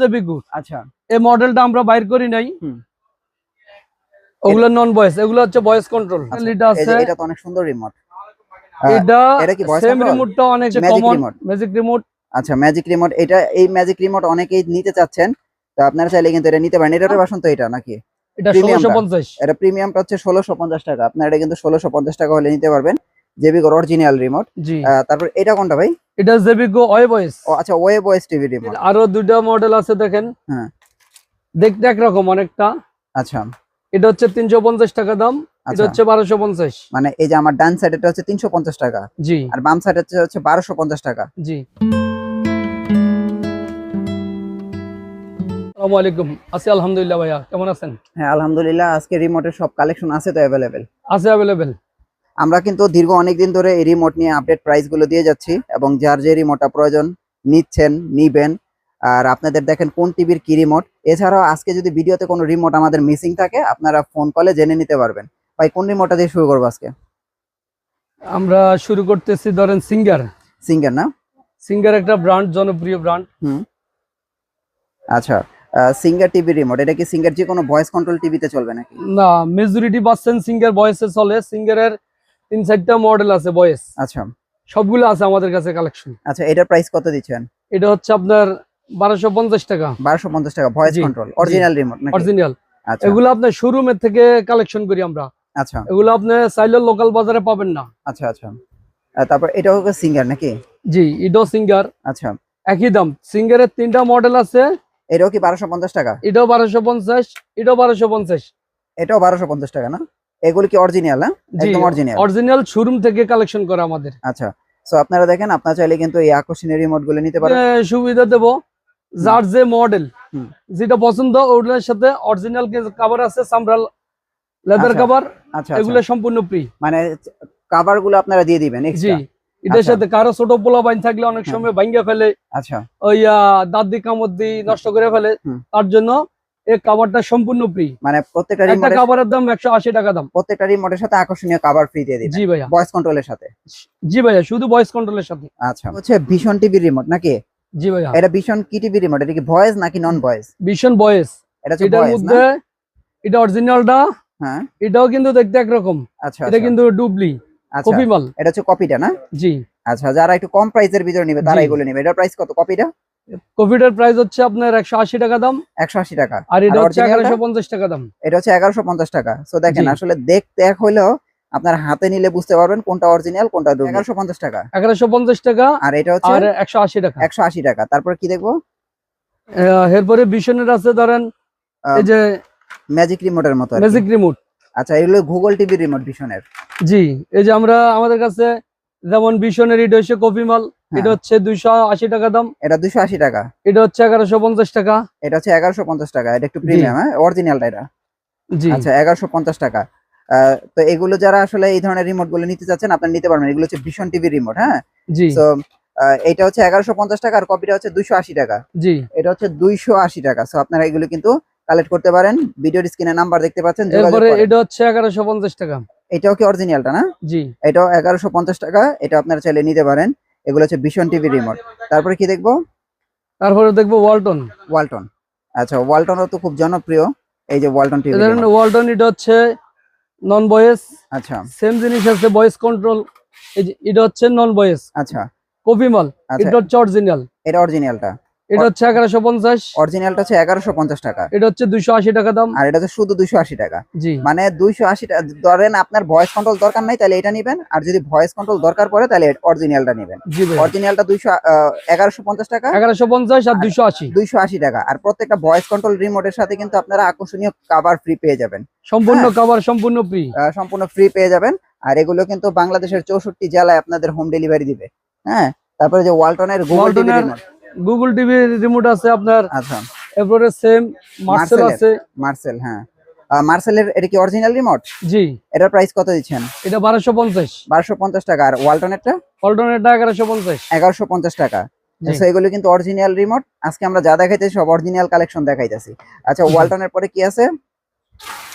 JB good আচ্ছা। এই মডেলটা আমরা বাইর করি নাই। ওগুলো নন ভয়েস এগুলো হচ্ছে ভয়েস কন্ট্রোল এটা আছে। এটা তো অনেক সুন্দর রিমোট এটা এটা কি সেম রিমোটটা অনেক কমন ম্যাজিক রিমোট আচ্ছা ম্যাজিক রিমোট এটা এই ম্যাজিক রিমোট অনেকেই নিতে চাচ্ছেন। তো আপনারা চাইলে কিন্তু এটা নিতে পারেন। এটার বাসন তো এটা নাকি? এটা Premium টা। ষোলোশো পঞ্চাশ। এটা প্রিমিয়ামটা হচ্ছে ষোলোশো পঞ্চাশ টাকা। আপনারা এটা কিন্তু ষোলোশো পঞ্চাশ টাকা হলে নিতে পারবেন। জেবি অরিজিনাল রিমোট জি। তারপর এটা কোনটা ভাই? এটা জেবিগো ওয়ে ভয়েস ও আচ্ছা ওয়েব ওয়েস টিভি রিমোট আরও দুইটা মডেল আছে দেখেন। হ্যাঁ। দেখতে একরকম অনেকটা। আচ্ছা। এটা হচ্ছে তিনশো পঞ্চাশ টাকা দাম। এটা আচ্ছা। হচ্ছে বারোশো পঞ্চাশ। মানে এই যে আমার ডান সাইড এটা হচ্ছে তিনশো পঞ্চাশ টাকা। জি। আর বাম সাইড হচ্ছে হচ্ছে বারোশো পঞ্চাশ টাকা। জি। আসসালামু আলাইকুম। আছি আলহামদুলিল্লাহ ভাইয়া। কেমন আছেন? হ্যাঁ আলহামদুলিল্লাহ আজকে রিমোটের সব কালেকশন আছে তো অ্যাভেলেবেল আছে অ্যাভেলেবেল আমরা কিন্তু দীর্ঘ অনেকদিন ধরে এই রিমোট নিয়ে আপডেট প্রাইসগুলো দিয়ে যাচ্ছি এবং যার যে রিমোটটা প্রয়োজন নিচ্ছেন নিবেন। আর আপনাদের দেখেন কোন টিভির কি রিমোট এছাড়াও আজকে যদি ভিডিওতে কোনো রিমোট আমাদের মিসিং থাকে আপনারা ফোন কলে জেনে নিতে পারবেন। ভাই কোন রিমোটটা দিয়ে শুরু করব আজকে? আমরা শুরু করতেছি ধরেন সিঙ্গার সিঙ্গার না? সিঙ্গার একটা ব্র্যান্ড জনপ্রিয় ব্র্যান্ড হুম। আচ্ছা সিঙ্গার টিভি রিমোট এটা কি সিঙ্গার যে কোনো ভয়েস কন্ট্রোল টিভিতে চলবে নাকি? না মেজরিটি পাচ্ছেন সিঙ্গার ভয়েসে চলে। সিঙ্গারের তিন চারটা মডেল আছে ভয়েস আচ্ছা। সবগুলো আছে আমাদের কাছে কালেকশন আচ্ছা এটার প্রাইস কত দিচ্ছেন? এটা হচ্ছে আপনার বারোশো পঞ্চাশ টাকা। বারোশো পঞ্চাশ টাকা ভয়েস কন্ট্রোল অরিজিনাল রিমোট নাকি? অরিজিনাল আচ্ছা। এগুলো আপনার শোরুমের থেকে কালেকশন করি আমরা। আচ্ছা। এগুলো আপনি চাইলে লোকাল বাজারে পাবেন না। আচ্ছা আচ্ছা। তারপর এটা হচ্ছে সিঙ্গার নাকি? জি ইডো সিঙ্গার আচ্ছা। একই দাম। সিঙ্গারের তিনটা মডেল আছে। এটাও কি বারোশো পঞ্চাশ টাকা? এটাও বারোশো পঞ্চাশ এটাও বারোশো পঞ্চাশ। এটাও বারোশো পঞ্চাশ টাকা না? এগুলো কি অরিজিনাল না একদম অরিজিনাল অরিজিনাল শোরুম থেকে কালেকশন করা আমাদের। আচ্ছা সো আপনারা দেখেন আপনারা চাইলে কিন্তু এই আকর্ষণীয় রিমোটগুলো নিতে পারেন। সুবিধা দেব। যার যে মডেল যেটা পছন্দ ওটার সাথে অরিজিনাল কাভার আছে সামরাল লেদার কভার আচ্ছা এগুলো আচ্ছা। সম্পূর্ণ ফ্রি মানে কাভারগুলো আপনারা দিয়ে দিবেন জি extra? এটার আচ্ছা। সাথে কারও ছোট পোলা বাইন থাকলে অনেক সময় ভাঙ্গা ফেলে। আচ্ছা। ওই দাঁত দি কামড় দি নষ্ট করে ফেলে। তার জন্য এই কাভারটা সম্পূর্ণ ফ্রি মানে প্রত্যেকটা একটা রিমোটের দাম একশো আশি টাকা দাম। প্রত্যেকটা রিমোটের সাথে আকর্ষণীয় কাভার ফ্রি দিয়ে দিবেন। জি ভাইয়া। ভয়েস কন্ট্রোলের সাথে। জি ভাইয়া শুধু ভয়েস কন্ট্রোলের সাথে। আচ্ছা হচ্ছে ভীষণ টিভি রিমোট নাকি? জি ভাইয়া। এটা কি টিভি রিমোট এটা কি ভয়েস নাকি নন ভয়েস ভয়েস এটা হচ্ছে এটার ভয়েস না? মধ্যে এটা অরিজিনালটা হ্যাঁ। এটাও কিন্তু দেখতে একরকম। আচ্ছা এটা আচ্ছা, কিন্তু ডুবলি আচ্ছা। কপি মাল। এটা হচ্ছে কপিটা না? জি। আচ্ছা যারা একটু কম প্রাইসের ভিতরে নেবে তারা। এগুলো নেবে। এটার প্রাইস কত? কপিটা কপিটার প্রাইস হচ্ছে আপনার একশো আশি টাকা দাম। একশো আশি টাকা। আর এটা হচ্ছে original টা? এগারোশো পঞ্চাশ টাকা দাম। এটা হচ্ছে এগারোশো পঞ্চাশ টাকা। সো দেখেন আসলে দেখতে এক হলেও আপনার হাতে নিলে বুঝতে পারবেন কোনটা অরিজিনাল কোনটা এগারোশো পঞ্চাশ টাকা। এগারোশো পঞ্চাশ টাকা আর এটা হচ্ছে আর একশো আশি টাকা। একশো আশি টাকা। তারপর কি দেখব? এরপরে ভীষণের আছে ধরেন এই যে ম্যাজিক রিমোটের মতো ম্যাজিক রিমোট আচ্ছা এগুলো গুগল টিভি রিমোট ভীষণের। জি এই যে আমরা আমাদের কাছে যেমন ভীষণের এটা হচ্ছে কপি মাল হ্যাঁ। এটা হচ্ছে দুইশো আশি টাকা দাম। এটা দুইশো আশি টাকা। এটা হচ্ছে এগারোশো পঞ্চাশ টাকা। এটা হচ্ছে এগারোশো পঞ্চাশ টাকা এটা একটু প্রিমিয়াম হ্যাঁ? অরিজিনালটা এটা। জি। আচ্ছা এগারোশো পঞ্চাশ টাকা। তো এগুলো যারা আসলে এই ধরনের রিমোটগুলো নিতে চাচ্ছেন আপনারা নিতে পারবেন। এগুলো হচ্ছে ভীষণ টিভি রিমোট হ্যাঁ? জি। তো এটা হচ্ছে এগারোশো পঞ্চাশ টাকা আর কপিটা হচ্ছে দুইশো আশি টাকা। জি। এটা হচ্ছে দুইশো আশি টাকা। সো আপনারা এগুলো কিন্তু কালেক্ট করতে পারেন। ভিডিওর স্ক্রিনে নাম্বার দেখতে পাচ্ছেন এটা হচ্ছে এগারোশো পঞ্চাশ টাকা। এটাও কি অরিজিনালটা না? জি। এটাও এগারোশো পঞ্চাশ টাকা এটা আপনারা চাইলে নিতে পারেন। এগুলো হচ্ছে ভীষণ টিভি রিমোট তারপরে কি দেখব? তারপরে দেখব ওয়ালটন ওয়ালটন আচ্ছা ওয়ালটনও তো খুব জনপ্রিয়। এই যে ওয়ালটন টিভি ওয়ালটন এটা হচ্ছে নন ভয়েস আচ্ছা। সেম জিনিস আছে ভয়েস কন্ট্রোল এই যে এটা হচ্ছে নন ভয়েস আচ্ছা। কপি মাল আচ্ছা। এটা হচ্ছে অরিজিনাল এটা অরিজিনালটা এটা হচ্ছে এগারোশো পঞ্চাশ। অরিজিনালটা হচ্ছে এগারোশো পঞ্চাশ টাকা। এটা হচ্ছে দুইশো আশি টাকা দাম। আর এটা হচ্ছে শুধু দুইশো আশি টাকা। জি। মানে দুইশো আশি টাকা ধরেন আপনার ভয়েস কন্ট্রোল দরকার নাই তাহলে এটা নিবেন। আর যদি ভয়েস কন্ট্রোল দরকার পড়ে তাহলে অরিজিনালটা নেবেন। অরিজিনালটা দুইশো এগারোশো পঞ্চাশ টাকা। এগারোশো পঞ্চাশ আর দুইশো আশি। দুইশো আশি টাকা। আর প্রত্যেকটা ভয়েস কন্ট্রোল রিমোটের সাথে কিন্তু আপনারা আকর্ষণীয় কাভার ফ্রি পেয়ে যাবেন। সম্পূর্ণ হ্যাঁ। কভার সম্পূর্ণ ফ্রি সম্পূর্ণ ফ্রি পেয়ে যাবেন। আর এগুলো কিন্তু বাংলাদেশের চৌষট্টি জেলায় আপনাদের হোম ডেলিভারি দিবে। হ্যাঁ। তারপরে যে ওয়ালটনের গুগল গুগল টিভি রিমোট আছে আপনার। আচ্ছা। এরপরে সেম মার্সেল। আছে। মার্সেল হ্যাঁ। মার্সেলের এটা কি অরিজিনাল রিমোট জি। এটার প্রাইস কত দিচ্ছেন? এটা বারোশো পঞ্চাশ। বারোশো পঞ্চাশ টাকা। আর ওয়ালটনেরটা ওয়ালটন এটা এগারোশো পঞ্চাশ। এগারোশো পঞ্চাশ টাকা। জি। এগুলো কিন্তু অরিজিনাল রিমোট আজকে আমরা যা দেখাইতেছি সব অরিজিনাল কালেকশন দেখাইতেছি। আচ্ছা ওয়ালটনের পরে কি আছে?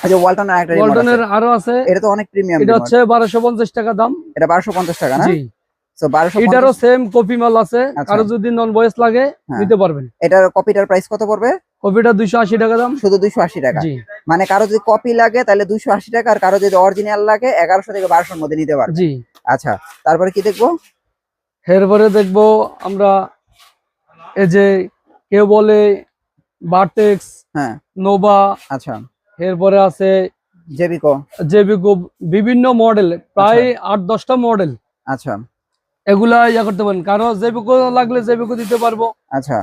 আচ্ছা ওয়ালটনের একটা রিমোট ওয়ালটনের আরও আছে। এটা তো অনেক প্রিমিয়াম এটা হচ্ছে বারোশো পঞ্চাশ টাকা দাম। এটা বারোশো পঞ্চাশ টাকা না? জি। এটারও সেম কপি মাল আছে। আচ্ছা। কারও যদি নন ভয়েস লাগে হ্যাঁ। নিতে পারবেন। এটার কপিটার প্রাইস কত পড়বে? কপিটা দুইশো আশি টাকা দাম। শুধু দুইশো আশি টাকা। মানে কারও যদি কপি লাগে তাহলে দুইশো আশি টাকা আর কারও যদি অরিজিনাল লাগে এগারোশো থেকে বারোশোর মধ্যে নিতে পারবে। জি। আচ্ছা তারপরে কি দেখব? এরপরে দেখব আমরা এই যে কেউ বলে বারটেক্স হ্যাঁ। নোভা আচ্ছা। এরপরে আছে জেবিকো জেবিকো বিভিন্ন মডেল প্রায় আট দশটা মডেল আচ্ছা। এগুলা ইয়া করতে পারেন। কারও জেবিকো লাগলে জেবিকো দিতে পারব। আচ্ছা।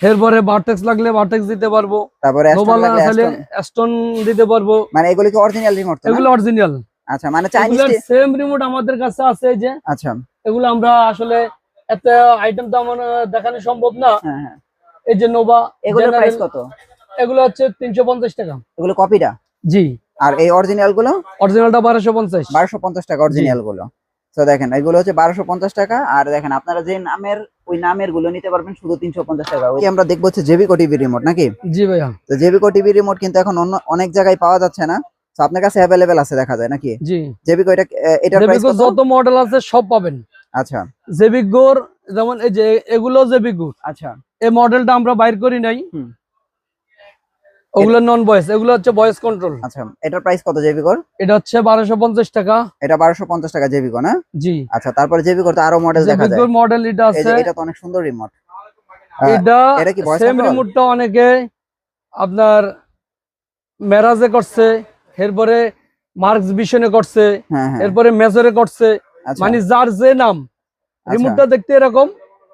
এরপরে বারটেক্স লাগলে বারটেক্স দিতে পারব। তারপরে নোভা Aston লাগলে লাগলে স্টোন দিতে পারব। মানে এগুলো কি অরিজিনাল রিমোট এগুলো অরিজিনাল আচ্ছা মানে চাইনিজ সেম রিমোট আমাদের কাছে আছে যে। আচ্ছা। এগুলো আমরা আসলে এত আইটেম তো আমার দেখানো সম্ভব না। হ্যাঁ হ্যাঁ। এই যে নোভা এগুলোর প্রাইস কত? এগুলো হচ্ছে তিনশো পঞ্চাশ টাকা। এগুলো কপিটা জি। আর এই অরিজিনালগুলো? অরিজিনালটা বারোশো পঞ্চাশ। বারোশো পঞ্চাশ টাকা অরিজিনালগুলো। তো দেখেন এগুলো হচ্ছে বারোশো পঞ্চাশ টাকা। আর দেখেন আপনারা যে নামের ওই নামেরগুলো নিতে পারবেন শুধু তিনশো পঞ্চাশ টাকা। ওই আমরা দেখব হচ্ছে জেবিকো টিভি রিমোট নাকি? জি ভাইয়া। তো জেবিকো টিভি রিমোট কিন্তু এখন অন্য অনেক জায়গায় পাওয়া যাচ্ছে না। তো আপনার কাছে অ্যাভেলেবেল আছে দেখা যায় নাকি? জি। জেবিকো এটা এটার প্রাইস যত মডেল আছে সব পাবেন। আচ্ছা। জেবিকোর যেমন এই যে এগুলো জেবিকো আচ্ছা। এই মডেলটা আমরা বাইর করি নাই। ওগুলো নন ভয়েস এগুলো হচ্ছে ভয়েস কন্ট্রোল আচ্ছা এটার প্রাইস কত জেবিকোর এটা হচ্ছে বারোশো পঞ্চাশ টাকা। এটা বারোশো পঞ্চাশ টাকা জেবিকো না জি। আচ্ছা তারপরে জেবিকোর তো আরও মডেল দেখা যায়। জেবিকোর মডেল এটা আছে। এটা তো অনেক সুন্দর রিমোট এটা এটা কি voice সেম রিমোটটা অনেকে আপনার মেরাজে করছে এরপরে মার্কস ভিশনে করছে হ্যাঁ হ্যাঁ। এরপরে মেজরে করছে আচ্ছা। মানে যার যে নাম রিমোটটা দেখতে এরকম।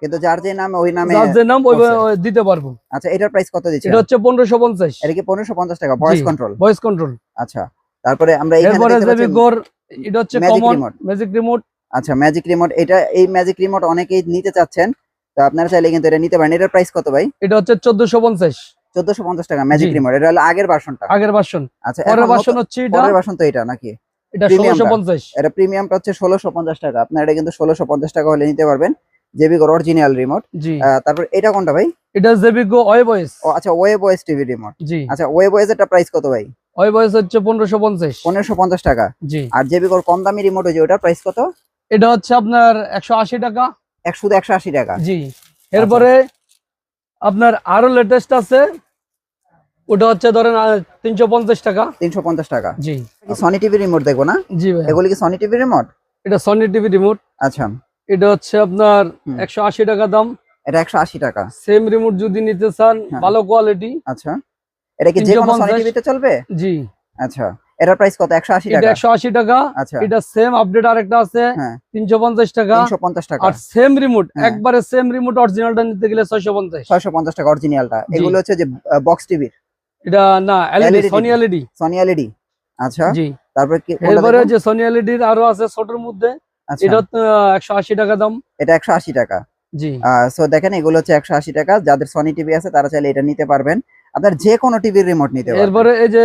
কিন্তু যার যে নাম ওই নামে যার যে নাম ওই দিতে পারব। আচ্ছা এটার প্রাইস কত দিচ্ছে? এটা হচ্ছে পনেরোশো পঞ্চাশ। এটা কি পনেরোশো পঞ্চাশ টাকা? ভয়েস কন্ট্রোল ভয়েস কন্ট্রোল আচ্ছা তারপরে আমরা এখানে দেখতে পাচ্ছি জেবিকোর এটা হচ্ছে কমন ম্যাজিক রিমোট আচ্ছা ম্যাজিক রিমোট এটা এই ম্যাজিক রিমোট অনেকেই নিতে চাচ্ছেন তো আপনারা চাইলে কিন্তু এটা নিতে পারেন। এটার প্রাইস কত ভাই? এটা হচ্ছে চোদ্দশো পঞ্চাশ। চোদ্দশো পঞ্চাশ টাকা ম্যাজিক রিমোট এটা হলো আগের ভার্সনটা আগের ভার্সন আচ্ছা পরের ভার্সন হচ্ছে এটা। পরের ভার্সন তো এটা নাকি? এটা premium ষোলোশো টা। পঞ্চাশ। এটা প্রিমিয়ামটা হচ্ছে ষোলোশো পঞ্চাশ টাকা। আপনারা এটা কিন্তু ষোলোশো পঞ্চাশ টাকা হলে নিতে পারবেন। জেবিকোর অরিজিনাল রিমোট জি। তারপর এটা কোনটা ভাই? এটা জেবিকো ওয়ে ভয়েস ও আচ্ছা ওয়েব ওয়েস টিভি রিমোট জি। আচ্ছা ওয়েব ওয়েস এর প্রাইস কত ভাই? ওয়ে ভয়েস হচ্ছে পনেরোশো পঞ্চাশ। পনেরোশো পঞ্চাশ টাকা। জি। আর জেবিকোর কম দামি রিমোট ওই যে ওটার প্রাইস কত? এটা হচ্ছে আপনার একশো আশি টাকা। এক শুধু একশো আশি টাকা। জি। এরপরে আপনার আরও লেটেস্ট আছে। ওটা হচ্ছে ধরেন তিনশো পঞ্চাশ টাকা। তিনশো পঞ্চাশ টাকা। জি। সনি টিভি রিমোট দেখব না? জি ভাই এগুলি কি সনি টিভি রিমোট এটা সনি টিভি রিমোট আচ্ছা। এটা হচ্ছে আপনার। একশো আশি টাকা দাম। এটা একশো আশি টাকা। সেম রিমোট যদি নিতে চান হ্যাঁ। ভালো কোয়ালিটি আচ্ছা। এটা কি যে কোনো সনি 350 টিভিতে চলবে? জি। আচ্ছা। এটার প্রাইস কত? একশো আশি এটা টাকা। একশো আশি টাকা। আচ্ছা। এটা সেম আপডেট আরেকটা আছে। হ্যাঁ। তিনশো পঞ্চাশ টাকা। তিনশো পঞ্চাশ টাকা। আর সেম রিমোট হ্যাঁ। একবারে সেম রিমোট অরিজিনালটা নিতে গেলে ছয়শো পঞ্চাশ। ছয়শো পঞ্চাশ টাকা অরিজিনালটা এগুলো হচ্ছে যে বক্স টিভির এটা না LED Sony LED Sony LED আচ্ছা। জি। তারপরে কি দেখব? যে সনি এলইডির আরও আছে ছোটর মধ্যে এটা একশো আশি টাকা দাম। এটা একশো আশি টাকা। জি। সো দেখেন এগুলো হচ্ছে একশো আশি টাকা। যাদের সনি টিভি আছে তারা চাইলে এটা নিতে পারবেন। আপনার যে কোনো টিভির রিমোট নিতে পারবেন। এরপরে এই যে।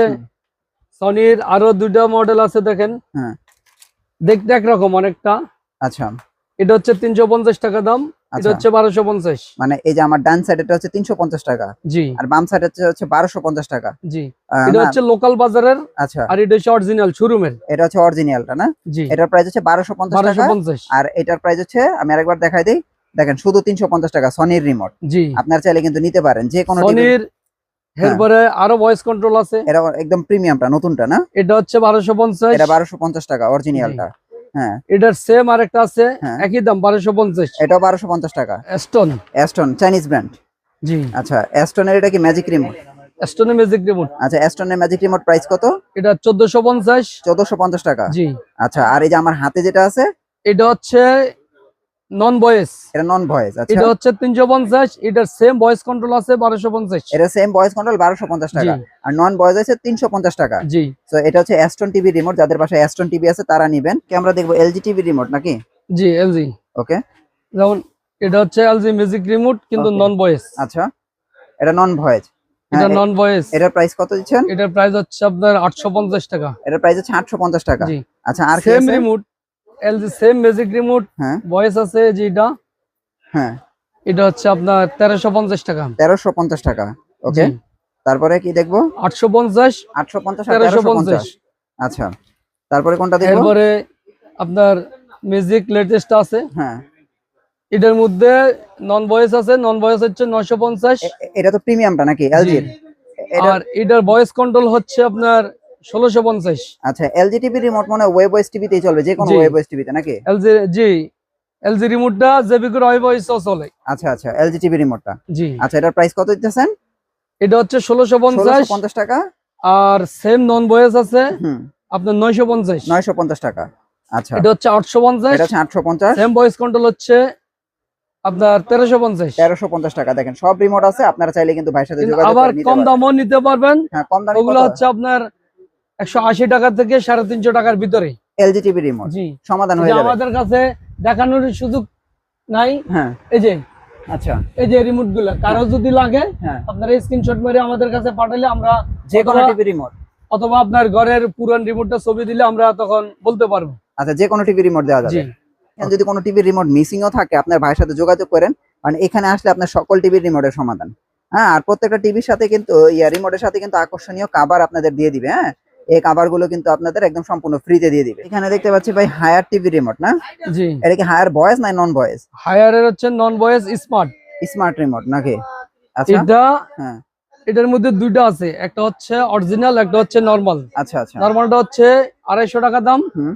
সনির আরও দুইটা মডেল আছে দেখেন। হ্যাঁ। দেখতে একরকম অনেকটা। আচ্ছা। এটা হচ্ছে তিনশো পঞ্চাশ টাকা দাম। এটা আচ্ছা। হচ্ছে বারোশো পঞ্চাশ। মানে এই যে আমার ডান হচ্ছে টাকা। জি। আর বাম হচ্ছে টাকা। জি। এটা হচ্ছে লোকাল বাজারের আচ্ছা। আর এটা হচ্ছে অরিজিনাল শোরুমের এটা হচ্ছে অরিজিনালটা না? জি। এটার প্রাইস হচ্ছে বারোশো পঞ্চাশ বারোশো টাকা পঞ্চাশ। আর এটার প্রাইস হচ্ছে আমি আরেকবার দেখাই দিই। দেখেন শুধু তিনশো পঞ্চাশ টাকা সনির রিমোট জি। আপনার চাইলে কিন্তু নিতে পারেন। যে কোনো সনির হ্যাঁ। এরপরে আরও ভয়েস কন্ট্রোল আছে। এটা একদম প্রিমিয়ামটা নতুনটা না? এটা হচ্ছে বারোশো পঞ্চাশ। এটা বারোশো পঞ্চাশ টাকা অরিজিনালটা হ্যাঁ। এটার সেম আরেকটা আছে হ্যাঁ। একই দাম বারোশো পঞ্চাশ। এটা বারোশো পঞ্চাশ টাকা। এস্টন অ্যাস্টন চাইনিজ ব্র্যান্ড জি। আচ্ছা অ্যাস্টনের এটা কি ম্যাজিক রিমোট স্টোনের ম্যাজিক রিমোট আচ্ছা অ্যাস্টনের ম্যাজিক রিমোট প্রাইস কত? এটা চোদ্দশো পঞ্চাশ। চোদ্দশো পঞ্চাশ টাকা। জি। আচ্ছা আর এই যে আমার হাতে যেটা আছে? এটা হচ্ছে নন ভয়েস এটা নন ভয়েস আচ্ছা। এটা হচ্ছে তিনশো পঞ্চাশ এটার সেম ভয়েস কন্ট্রোল আছে বারোশো পঞ্চাশ। এটা সেম ভয়েস কন্ট্রোল বারোশো পঞ্চাশ জি। টাকা। আর নন ভয়েস আছে তিনশো পঞ্চাশ টাকা। জি। তো এটা হচ্ছে অ্যাস্টন টিভি রিমোট যাদের পাশে অ্যাস্টন টিভি আছে তারা নিবেন। কি আমরা দেখব এলজি টিভি রিমোট নাকি? জি এলজি ওকে যেমন এটা হচ্ছে এলজি মিউজিক রিমোট কিন্তু নন ভয়েস আচ্ছা। এটা নন ভয়েস এটা নন ভয়েস এটার প্রাইস কত দিচ্ছেন? এটার প্রাইস হচ্ছে আপনার আটশো পঞ্চাশ টাকা। এটার প্রাইস হচ্ছে আটশো পঞ্চাশ টাকা। জি। আচ্ছা আর same remote LG same music remote হ্যাঁ। ভয়েস আছে যেটা হ্যাঁ। এটা হচ্ছে আপনার তেরোশো পঞ্চাশ টাকা। তেরোশো পঞ্চাশ টাকা ওকে তারপরে কি দেখব? আটশো পঞ্চাশ আটশো পঞ্চাশ আর তেরোশো তেরোশো পঞ্চাশ। পঞ্চাশ আচ্ছা। তারপরে কোনটা দেখব? এরপরে আপনার মিউজিক লেটেস্ট আছে। হ্যাঁ। এটার মধ্যে নন ভয়েস আছে নন ভয়েস হচ্ছে নয়শো পঞ্চাশ। এ- এ- এটা তো প্রিমিয়ামটা নাকি এলজির এটা আর এটার ভয়েস কন্ট্রোল হচ্ছে আপনার ষোলোশো পঞ্চাশ। আচ্ছা এলজি টিভি রিমোট মনে ওয়েব ওয়েস টিভিতেই চলবে যে কোনো। ওয়েব ওয়েস টিভিতে নাকি? এলজি জি। এলজি রিমোটটা জেবিকুর ওয়াই ভয়েসও চলে। আচ্ছা আচ্ছা এলজি টিভি রিমোটটা জি। আচ্ছা এটার প্রাইস কত দিতেছেন? এটা হচ্ছে ষোলোশো পঞ্চাশ। ষোলোশো পঞ্চাশ টাকা। আর সেম নন ভয়েস আছে। আপনার নয়শো পঞ্চাশ। নয়শো পঞ্চাশ টাকা। আচ্ছা। এটা হচ্ছে আটশো পঞ্চাশ। এটা হচ্ছে আটশো পঞ্চাশ। সেম ভয়েস কন্ট্রোল হচ্ছে আপনার তেরোশো পঞ্চাশ। তেরোশো পঞ্চাশ টাকা। দেখেন সব রিমোট আছে। আপনারা চাইলে কিন্তু ভাইয়ের সাথে যোগাযোগ আবার করে নিতে কম পারবেন। দামও নিতে পারবেন। হ্যাঁ কম দামি ওগুলো হচ্ছে আপনার একশো আশি টাকা থেকে সাড়ে তিনশো টাকার ভিতরে। এলজি টিভি রিমোট জি। সমাধান হয়ে যাবে। আমাদের কাছে দেখানোর সুযোগ নাই হ্যাঁ। এই যে আচ্ছা। এই যে রিমোটগুলো কারও যদি লাগে হ্যাঁ। আপনারা স্ক্রিনশট মেরে আমাদের কাছে পাঠালে আমরা যে কোনো টিভি রিমোট অথবা আপনার ঘরের পুরান রিমোটটা ছবি দিলে আমরা তখন বলতে পারব। আচ্ছা যে কোনো টিভি রিমোট দেওয়া যাবে। জি। যদি কোনো টিভির রিমোট মিসিংও থাকে আপনার ভাইয়ের সাথে যোগাযোগ করেন কারণ এখানে আসলে আপনার সকল টিভির রিমোটের সমাধান। হ্যাঁ আর প্রত্যেকটা টিভির সাথে কিন্তু ইয়া রিমোটের সাথে কিন্তু আকর্ষণীয় কাবার আপনাদের দিয়ে দিবে হ্যাঁ? এই কাভারগুলো কিন্তু আপনাদের একদম সম্পূর্ণ ফ্রিতে দিয়ে দিবে। এখানে দেখতে পাচ্ছি ভাই হায়ার টিভি রিমোট না? জি। এটা কি হায়ার ভয়েস না নন ভয়েস হায়ারের হচ্ছে non voice smart smart remote নাকি? আচ্ছা। এটা হ্যাঁ। এটার মধ্যে দুইটা আছে একটা হচ্ছে অরিজিনাল একটা হচ্ছে নরমাল আচ্ছা আচ্ছা। নরমালটা হচ্ছে আড়াইশো টাকা দাম। হুম।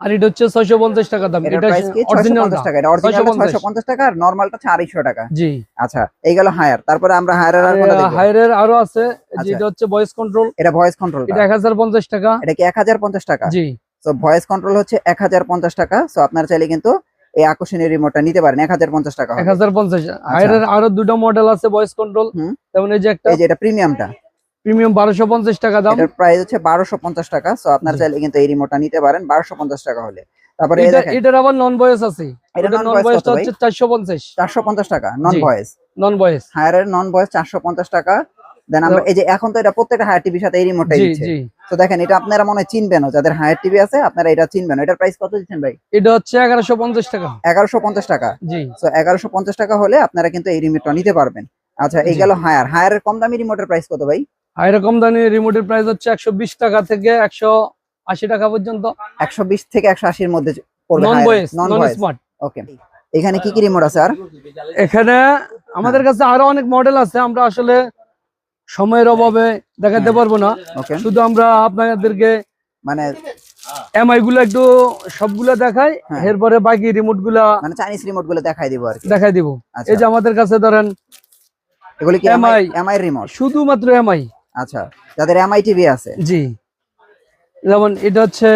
আর এটা হচ্ছে ছয়শো পঞ্চাশ টাকা দাম। এটা অরিজিনাল 650 টাকা। এটা অরিজিনাল 650 650 টাকা আর নরমালটা 400 টাকা। জি। আচ্ছা এই গেল হায়ার তারপরে আমরা হায়ারের আর কোনটা দেখব? হায়ারের আরও আছে। আচ্ছা। যেটা হচ্ছে ভয়েস কন্ট্রোল এটা ভয়েস কন্ট্রোল এটা এক হাজার পঞ্চাশ টাকা। এটা কি 1050 টাকা? জি। সো ভয়েস কন্ট্রোল হচ্ছে 1050 টাকা। সো আপনারা চাইলে কিন্তু এই আকর্ষণীয় রিমোটটা নিতে পারেন। 1050 টাকা এক হবে। হাজার পঞ্চাশ। হায়ারের আরও দুটো মডেল আছে ভয়েস কন্ট্রোল। যেমন এই যে একটা এই যে এটা প্রিমিয়ামটা প্রিমিয়াম বারোশো পঞ্চাশ টাকা দাম। এটার প্রাইস হচ্ছে 1250 টাকা সো আপনারা চাইলে কিন্তু এই রিমোটটা নিতে পারেন 1250 টাকা হলে। তারপরে এই দেখেন। এটার আবার নন ভয়েস আছে। এটা নন ভয়েসটা হচ্ছে চারশো পঞ্চাশ। 450 টাকা নন। ভয়েস নন ভয়েস হায়ারের নন ভয়েস 450 টাকা। দেন আমরা এই যে এখন তো এটা প্রত্যেকটা হায়ার টিভির সাথে এই রিমোটটাই জি দিচ্ছে। তো দেখেন এটা আপনারা মনে হয় চিনবেনও। যাদের হায়ার টিভি আছে আপনারা এটা চিনবেন এটার প্রাইস কত দিচ্ছেন ভাই? এটা হচ্ছে এগারোশো পঞ্চাশ টাকা। এগারোশো পঞ্চাশ টাকা। জি। তো এগারোশো পঞ্চাশ টাকা হলে আপনারা কিন্তু এই রিমোটটা নিতে পারবেন। আচ্ছা এই গেল হায়ার হায়ারের কম দামি রিমোটের প্রাইস কত ভাই? এরকম দামি রিমোটের প্রাইস হচ্ছে একশো বিশ টাকা থেকে একশো আশি টাকা পর্যন্ত। একশো বিশ থেকে একশো আশির মধ্যে ওকে এখানে কি কি রিমোট আছে আর? এখানে আমাদের কাছে আরও অনেক মডেল আছে আমরা আসলে সময়ের অভাবে দেখাতে। পারব না। শুধু আমরা আপনাদেরকে মানে এমআই গুলো একটু সবগুলা দেখাই হ্যাঁ। এরপরে বাকি রিমোটগুলা মানে চাইনিজ রিমোটগুলো দেখাই দিব আর দেখাই দিব। আচ্ছা। এই যে আমাদের কাছে ধরেন এগুলি কি এমআই এমআই রিমোট শুধুমাত্র এমআই আচ্ছা যাদের এমআই টিভি আছে। জি। যেমন এটা হচ্ছে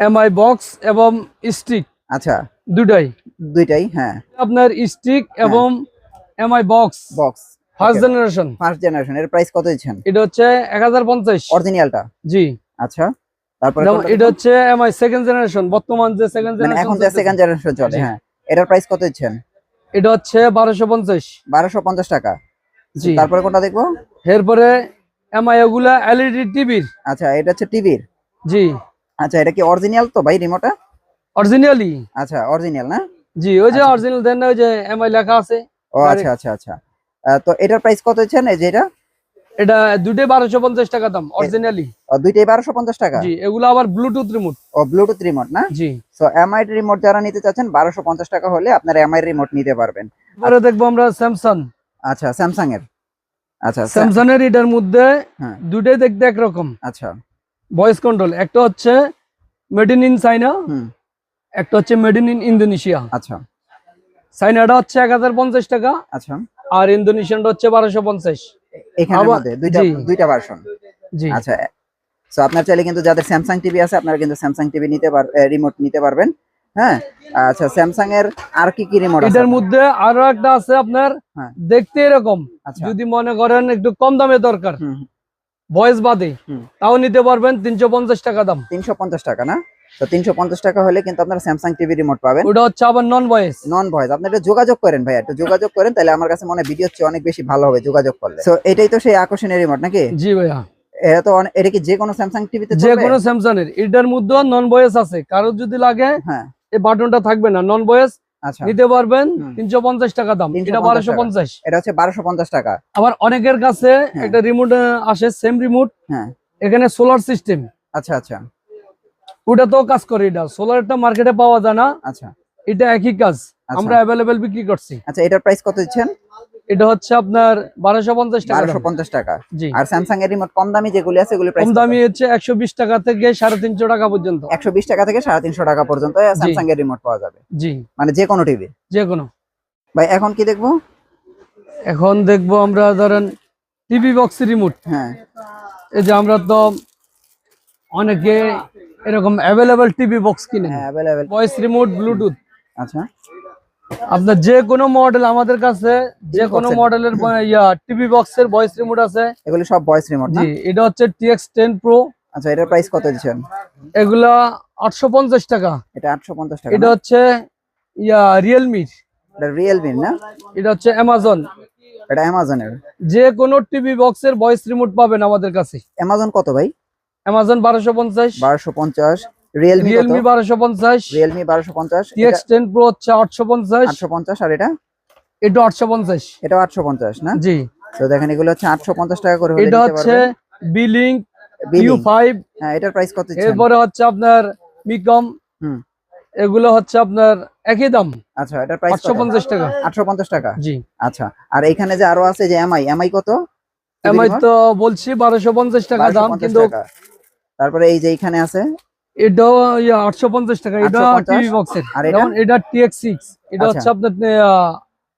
এমআই বক্স এবং স্টিক আচ্ছা। দুটাই। দুইটাই হ্যাঁ। আপনার স্টিক এবং MI box box first generation first generation এর প্রাইস কত দিচ্ছেন? এটা হচ্ছে এক হাজার পঞ্চাশ। অরিজিনালটা জি। আচ্ছা তারপরে এটা হচ্ছে এমআই সেকেন্ড জেনারেশন বর্তমান যে সেকেন্ড মানে এখন যে সেকেন্ড জেনারেশন চলে হ্যাঁ। এটার প্রাইস কত দিচ্ছেন? এটা হচ্ছে বারোশো পঞ্চাশ। বারোশো পঞ্চাশ টাকা। জি। তারপরে কোনটা দেখব? এরপরে এমআই ওগুলা এলইডি টিভির আচ্ছা এটা হচ্ছে টিভির জি। আচ্ছা এটা কি অরিজিনাল তো ভাই রিমোটটা অরিজিনালি আচ্ছা অরিজিনাল না? জি ওই যে। অরিজিনাল দেন না ওই যে এমআই লেখা আছে। ও আচ্ছা আচ্ছা আচ্ছা। তো এটার প্রাইস কত দিচ্ছেন এই যে এটা? বারোশো পঞ্চাশ টাকা দাম অরিজিনালি ও, দুইটাই বারোশো পঞ্চাশ টাকা? জি এগুলো আবার ব্লুটুথ রিমোট ও ব্লুটুথ রিমোট না? জি। সো এমআই রিমোট যারা নিতে চাচ্ছেন বারোশো পঞ্চাশ টাকা হলে আপনারা এমআই রিমোট নিতে পারবেন। এবারে দেখব আমরা স্যামসাং আচ্ছা স্যামসাং এর আচ্ছা স্যা- স্যামসাং এর এটার মধ্যে হ্যাঁ। দুটোই দেখতে একরকম। আচ্ছা। ভয়েস কন্ট্রোল একটা হচ্ছে মেড ইন ইন চাইনা একটা হচ্ছে মেড ইন ইন ইন্দোনেশিয়া আচ্ছা। চাইনাটা হচ্ছে এক হাজার পঞ্চাশ টাকা আচ্ছা। আর ইন্দোনেশিয়ানটা হচ্ছে বারোশো পঞ্চাশ। দুইটা ভার্সন জি। আচ্ছা। সো আপনার চাইলে কিন্তু যাদের স্যামসাং টিভি আছে আপনারা কিন্তু স্যামসাং টিভি নিতে পার রিমোট নিতে পারবেন। হ্যাঁ? আচ্ছা স্যামসাং এর আর কি কি রিমোট আছে? এটার মধ্যে আরও একটা আছে আপনার হ্যাঁ। দেখতে এরকম। আচ্ছা। যদি মনে করেন একটু কম দামে দরকার। ভয়েস বাদে। তাও নিতে পারবেন তিনশো পঞ্চাশ টাকা দাম। তিনশো পঞ্চাশ টাকা না? তো তিনশো পঞ্চাশ টাকা হলে কিন্তু আপনারা স্যামসাং টিভি রিমোট পাবেন। ওটা হচ্ছে আবার নন ভয়েস নন ভয়েস আপনি একটু যোগাযোগ করেন ভাই একটু যোগাযোগ করেন তাহলে আমার কাছে মনে ভিডিও চেয়ে অনেক বেশি ভালো হবে যোগাযোগ করলে। তো এটাই তো সেই আকর্ষণীয় রিমোট নাকি? জি ভাইয়া। এটা তো এটা কি যে কোনো স্যামসাং টিভিতে যে কোনো স্যামসাং এর এটার মধ্যেও নন ভয়েস আছে। কারোর যদি লাগে হ্যাঁ। এই বাটনটা থাকবে না নন বয়েজ আচ্ছা। নিতে পারবেন তিনশো পঞ্চাশ টাকা দাম এটা বারোশো পঞ্চাশ। এটা হচ্ছে বারোশো পঞ্চাশ টাকা। আবার অনেকের কাছে হ্যাঁ। একটা রিমোট আসে সেম রিমোট হ্যাঁ। এখানে সোলার সিস্টেম আচ্ছা আচ্ছা। ওটা তো কাজ করে এটা। সোলারটা মার্কেটে পাওয়া যায় না। আচ্ছা। এটা একই কাজ। আচ্ছা। আমরা অ্যাভেলেবেল বিক্রি করছি। আচ্ছা এটার প্রাইস কত দিচ্ছেন? এটা হচ্ছে আপনার বারোশো পঞ্চাশ টাকা বারোশো দাম। পঞ্চাশ টাকা। জি। আর স্যামসাং এর রিমোট কম দামি যেগুলি আছে এগুলি কম দামি হচ্ছে একশো বিশ টাকা থেকে সাড়ে তিনশো টাকা পর্যন্ত। একশো বিশ টাকা থেকে সাড়ে তিনশো টাকা পর্যন্ত স্যামসাং এর রিমোট পাওয়া যাবে। জি। মানে যে কোনো টিভি যে কোনো ভাই এখন কি দেখব? এখন দেখব আমরা ধরেন টিভি বক্স রিমোট হ্যাঁ। এই যে আমরা তো অনেকে এরকম অ্যাভেলেবেল টিভি বক্স কিনে হ্যাঁ অ্যাভেলেবেল ভয়েস রিমোট ব্লুটুথ আচ্ছা। আপনার যে কোনো মডেল আমাদের কাছে যে কোনো এর। মডেলের ইয়া টিভি বক্সের ভয়েস রিমোট আছে। এগুলো সব ভয়েস রিমোট জি এটা হচ্ছে টিএক্স টেন প্রো আচ্ছা এটার প্রাইস কত দিচ্ছেন? এগুলা আটশো পঞ্চাশ টাকা। এটা আটশো পঞ্চাশ টাকা এটা হচ্ছে ইয়া রিয়েলমির এটা রিয়েলমি না? এটা হচ্ছে অ্যামাজন এটা অ্যামাজনের যে কোনো টিভি বক্সের ভয়েস রিমোট পাবেন আমাদের কাছে। অ্যামাজন কত ভাই? পঞ্চাশ। বারোশো পঞ্চাশ। রিয়েলমি রিয়েলমি বারোশো পঞ্চাশ। রিয়েলমি বারোশো পঞ্চাশ। টিএক্স টেন প্রো হচ্ছে আটশো পঞ্চাশ। আটশো পঞ্চাশ আর এটা? এটা আটশো পঞ্চাশ। এটা আটশো পঞ্চাশ না? জি। তো দেখেন এগুলো হচ্ছে আটশো পঞ্চাশ টাকা করে এটা হচ্ছে। বিলিং ইউ ফাইভ হ্যাঁ এটার প্রাইস কত এরপরে হচ্ছে আপনার মিকম হুম। এগুলো হচ্ছে আপনার একই দাম। আচ্ছা এটার প্রাইস আটশো পঞ্চাশ টাকা। আটশো পঞ্চাশ টাকা? জি। আচ্ছা আর এখানে যে আরও আছে যে এমআই এমআই কত? এমআই তো বলছি বারোশো পঞ্চাশ টাকা দাম কিন্তু তারপরে এই যে এখানে আছে এটাও আটশো পঞ্চাশ টাকা এটা টিভি বক্সের এটা? যেমন এটা টিএক্স সিক্স এটা আচ্ছা। হচ্ছে আপনার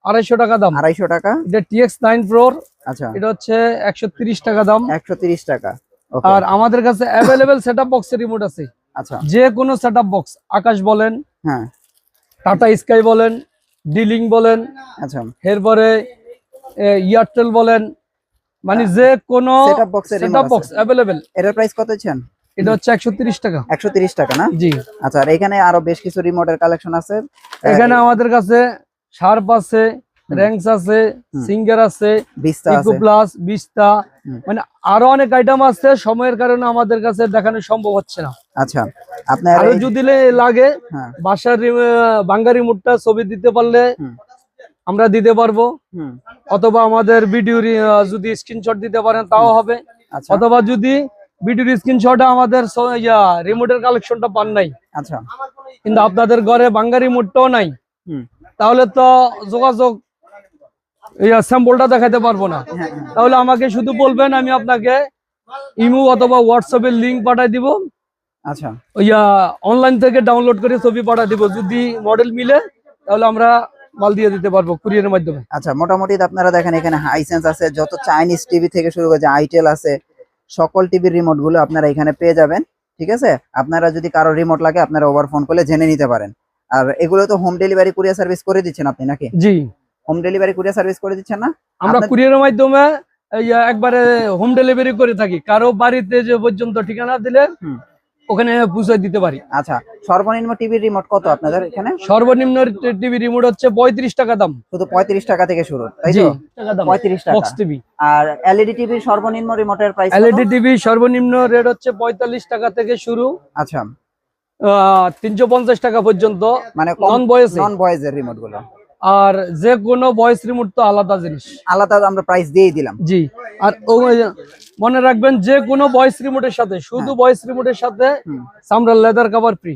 আড়াইশো টাকা দাম। আড়াইশো টাকা? এটা টিএক্স নাইন প্রোর আচ্ছা। এটা হচ্ছে একশো টাকা দাম। একশো টাকা। আর আমাদের কাছে অ্যাভেলেবেল সেট আপ বক্সের রিমোট আছে। আচ্ছা। যে কোনো সেট আপ বক্স আকাশ বলেন হ্যাঁ। টাটা স্কাই বলেন ডিলিং বলেন আচ্ছা। এরপরে এয়ারটেল বলেন মানে যে কোনো সেট বক্স অ্যাভেলেবেল এটার প্রাইস কত দিচ্ছেন এটা হচ্ছে একশো তিরিশ টাকা। একশো তিরিশ টাকা না? জি। আচ্ছা আর এখানে আরও বেশ কিছু রিমোটের কালেকশন আছে। এখানে আমাদের কাছে শার্প আছে র্যাঙ্কস আছে সিঙ্গার আছে ইকো প্লাস বিস্তা। মানে আরও অনেক আইটেম আছে সময়ের কারণে আমাদের কাছে দেখানো সম্ভব হচ্ছে না। আচ্ছা আপনার আরও যদি লাগে হ্যাঁ। বাসার বাঙ্গা রিমোটটা ছবি দিতে পারলে আমরা দিতে পারব। অথবা আমাদের ভিডিও যদি স্ক্রিনশট দিতে পারেন তাও হবে। আচ্ছা। অথবা যদি ভিডিওর স্ক্রিনশটে আমাদের রিমোটের কালেকশনটা পান নাই। আচ্ছা। কিন্তু আপনাদের ঘরে বাঙ্গা রিমোটটাও নাই। তাহলে তো যোগাযোগ স্যাম্পলটা দেখাতে পারব না। হ্যাঁ হ্যাঁ। তাহলে আমাকে শুধু বলবেন আমি আপনাকে ইমো অথবা হোয়াটসঅ্যাপের লিঙ্ক পাঠিয়ে দিব। আচ্ছা। ইয়া অনলাইন থেকে ডাউনলোড করে ছবি পাঠিয়ে দিব। যদি মডেল মিলে তাহলে আমরা মাল দিয়ে দিতে পারব কুরিয়ারের মাধ্যমে। আচ্ছা মোটামুটি আপনারা দেখেন এখানে হাইসেন্স আছে যত চাইনিজ টিভি থেকে শুরু করে যে আইটেল আছে সকল টিভির রিমোটগুলো আপনারা এখানে পেয়ে যাবেন ঠিক আছে? আপনারা যদি কারও রিমোট লাগে আপনারা ওভার ফোন করলে জেনে নিতে পারেন। আর এগুলো তো হোম ডেলিভারি কুরিয়ার সার্ভিস করে দিচ্ছেন আপনি নাকি? জি। হোম ডেলিভারি কুরিয়ার সার্ভিস করে দিচ্ছেন না? আমরা কুরিয়ারের মাধ্যমে একবারে হোম ডেলিভারি করে থাকি। কারও বাড়িতে যে পর্যন্ত ঠিকানা দিলে। ওখানে পৌঁছে দিতে পারি। আচ্ছা সর্বনিম্ন টিভির রিমোট কত আপনাদের এখানে? সর্বনিম্ন টিভি রিমোট হচ্ছে পঁয়ত্রিশ টাকা দাম। শুধু পঁয়ত্রিশ টাকা থেকে শুরু তাই তো? পঁয়ত্রিশ টাকা। বক্স টিভি আর এলইডি টিভির সর্বনিম্ন রিমোটের প্রাইস এলইডি টিভি সর্বনিম্ন রেট হচ্ছে পঁয়তাল্লিশ টাকা থেকে শুরু। আচ্ছা। তিনশো পঞ্চাশ টাকা পর্যন্ত। মানে নন বয়েস নন ভয়েসের রিমোটগুলো। আর যে কোনো ভয়েস রিমোট তো আলাদা জিনিস। আলাদা আমরা প্রাইস দিয়ে দিলাম। জি আর মনে রাখবেন যে কোনো ভয়েস রিমোটের সাথে শুধু ভয়েস রিমোটের সাথে সামরাল লেদার কভার ফ্রি